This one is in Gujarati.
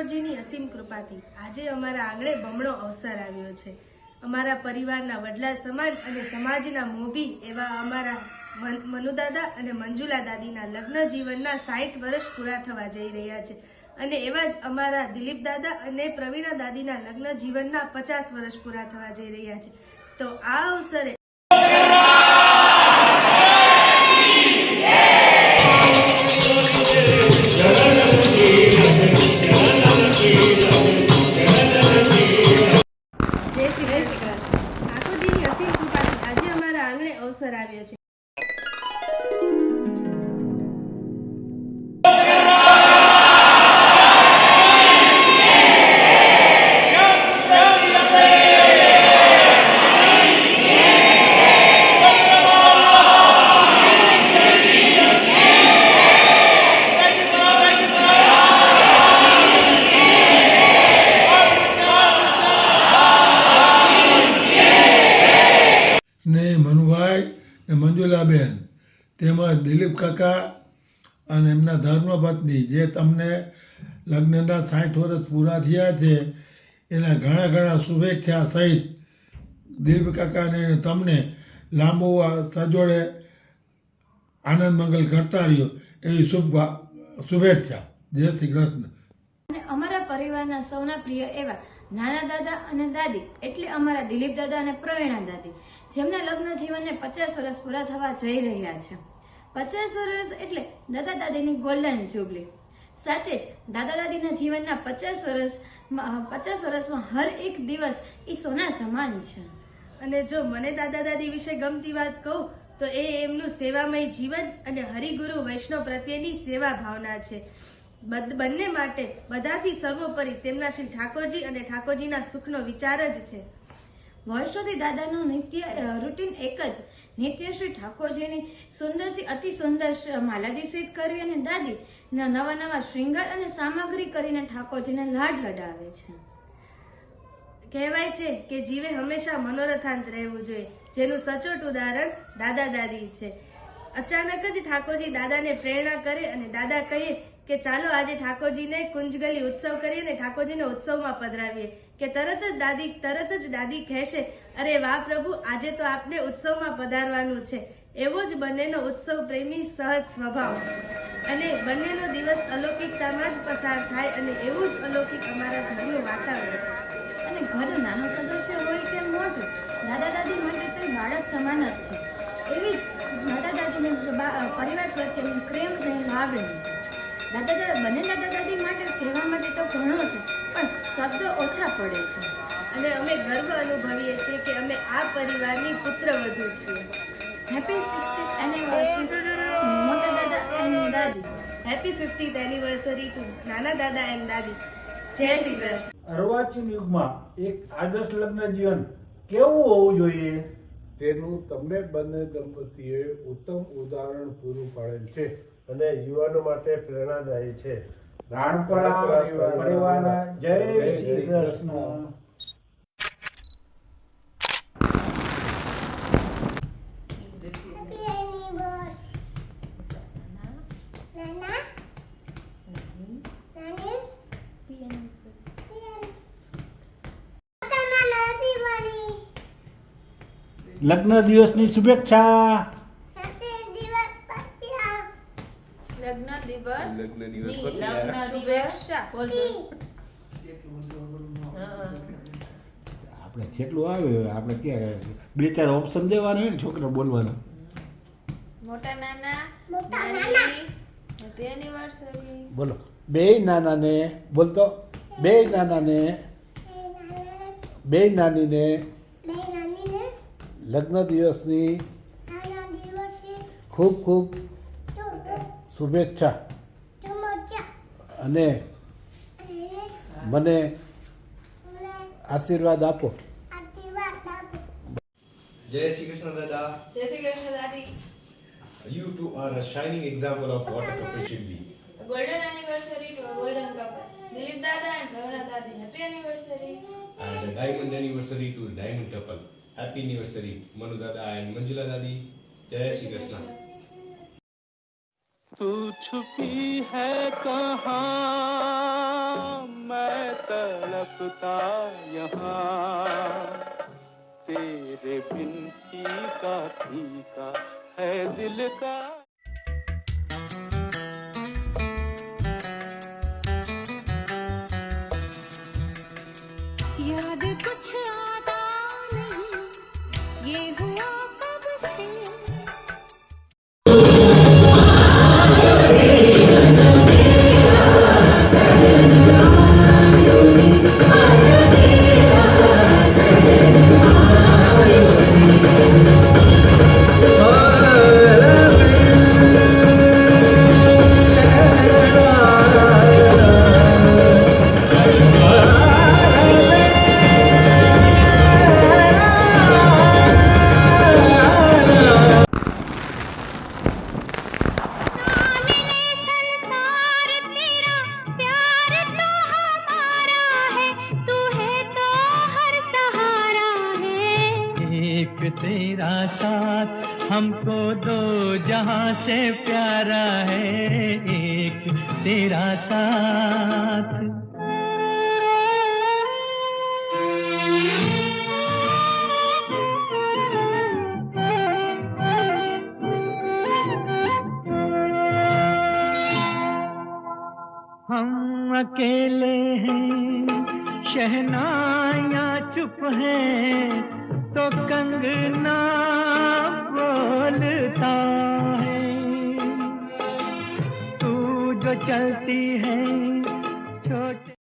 ઠાકોરજીની અસીમ કૃપાથી આજે અમારા આંગણે બમણો અવસર આવ્યો છે. અમારા પરિવારના વડલા સમાન અને સમાજના મોભી એવા અમારા મન- મનુદાદા અને મંજુલા દાદીના લગ્ન જીવનના સાઠ વર્ષ પૂરા થવા જઈ રહ્યા છે. અને એવા જ અમારા દિલીપ દાદા અને પ્રવીણા દાદીના લગ્ન જીવનના પચાસ વર્ષ પૂરા થવા જઈ રહ્યા છે. તો આ અવસરે આવ્યો છે તેમજ દિલીપ કાકા અને એમના ધર્મપત્ની જે તમને લગ્નના સાઠ વર્ષ પૂરા થયા છે, એના ઘણા ઘણા શુભેચ્છા સહિત દિલીપ કાકાને તમને લાંબુ સજોડે આનંદ મંગલ કરતા રહ્યો એવી શુભ શુભેચ્છા. જય શ્રી કૃષ્ણ. અમારા પરિવારના સૌના પ્રિય એવા નાના દાદા અને દાદી, એટલે અમારા દિલીપ દાદા અને પ્રવીણા દાદી, જેમના લગ્ન જીવનને પચાસ વર્ષ પૂરા થવા જઈ રહ્યા છે. પચાસ વર્ષ એટલે દાદા દાદીની ગોલ્ડન જુબલી સાચે જ, દાદા દાદીના જીવનના પચાસ વર્ષ પચાસ વર્ષમાં હર એક દિવસ એ સોના સમાન છે. અને જો મને દાદા દાદી વિશે ગમતી વાત કહું, તો એ એમનું સેવામય જીવન અને હરિગુરુ વૈષ્ણવ પ્રત્યેની સેવા ભાવના છે. બંને માટે બધાથી સર્વોપરી તેમના શ્રી ઠાકોરજી અને ઠાકોરજીના સુખનો વિચાર જ છે. વર્ષોથી દાદાનું નિત્ય રૂટીન એક જ. નિત્ય શ્રી ઠાકોરજીની સુંદરથી અતિ સુંદર માલાજી સિદ્ધ કરી અને દાદી નવા નવા શ્રીંગર અને સામગ્રી કરીને ઠાકોરજીને લાડ લડાવે છે. કહેવાય છે કે જીવે હંમેશા મનોરથાંત રહેવું જોઈએ. જેનું સચોટ ઉદાહરણ દાદા દાદી છે. અચાનક જ ઠાકોરજી દાદાને પ્રેરણા કરે અને દાદા કહે કે ચાલો આજે ઠાકોરજીને કુંજગલી ઉત્સવ કરીએ ઠાકોરજીને ઉત્સવમાં પધરાવીએ. કે તરત જ દાદી, તરત જ દાદી કહેશે, અરે વાહ પ્રભુ, આજે તો આપને ઉત્સવમાં પધારવાનું છે. એવો જ બંનેનો ઉત્સવ પ્રેમી સહજ સ્વભાવ. અને બંનેનો દિવસ અલૌકિકતામાં જ પસાર થાય અને એવું જ શબ્દ ઓછા પડે છે. અને અમે ગર્વ અનુભવીએ છીએ કે અમે આ પરિવારની પુત્રવધુ છીએ. હેપી સિક્સટીથ એનિવર્સરી મોટા દાદા અને દાદી. હેપી ફિફ્ટીથ એનિવર્સરી ટુ નાના દાદા એન્ડ દાદી. જય શ્રી કૃષ્ણ. અર્વાચીન યુગમાં એક આદર્શ લગ્ન જીવન કેવું હોવું જોઈએ? તેનું તમને બંને દંપતીએ ઉત્તમ ઉદાહરણ પૂરું પાડેલ છે અને યુવાનો માટે પ્રેરણાદાયી છે. રાણપરા પરિવારના જય શ્રી લગ્ન દિવસની શુભેચ્છા લગ્ન દિવસ લગ્ન દિવસ શુભેચ્છા આપણે જેટલું આવે આપણે ક્યાં બે ચાર ઓપ્શન દેવાનું હોય ને છોકરા બોલવાના મોટા નાના મોટા નાના એનિવર્સરી બોલો બે નાનાને બોલતો બે નાનાને બે નાનીને લગ્ન દિવસની ખૂબ ખૂબ શુભેચ્છા અને મને આશીર્વાદ આપો જય શ્રી કૃષ્ણ દાદા જય શ્રી કૃષ્ણ દાદી You two are a shining example of what a couple should be. Golden anniversary to golden couple Dilip દાદા એન્ડ પ્રવીણા દાદી happy anniversary And a diamond anniversary to diamond couple. Happy anniversary, Manu Dada and Manjula Dadi. Jai Shri Krishna. तू छुपी है कहाँ? मैं तड़पता यहाँ। तेरे बिन फीका फीका है दिल का। एक तेरा साथ, हमको दो जहाँ से प्यारा है, एक तेरा साथ। हम अकेले हैं शहनाया चुप है तो कंगना बोलता है तू जो चलती है छोटे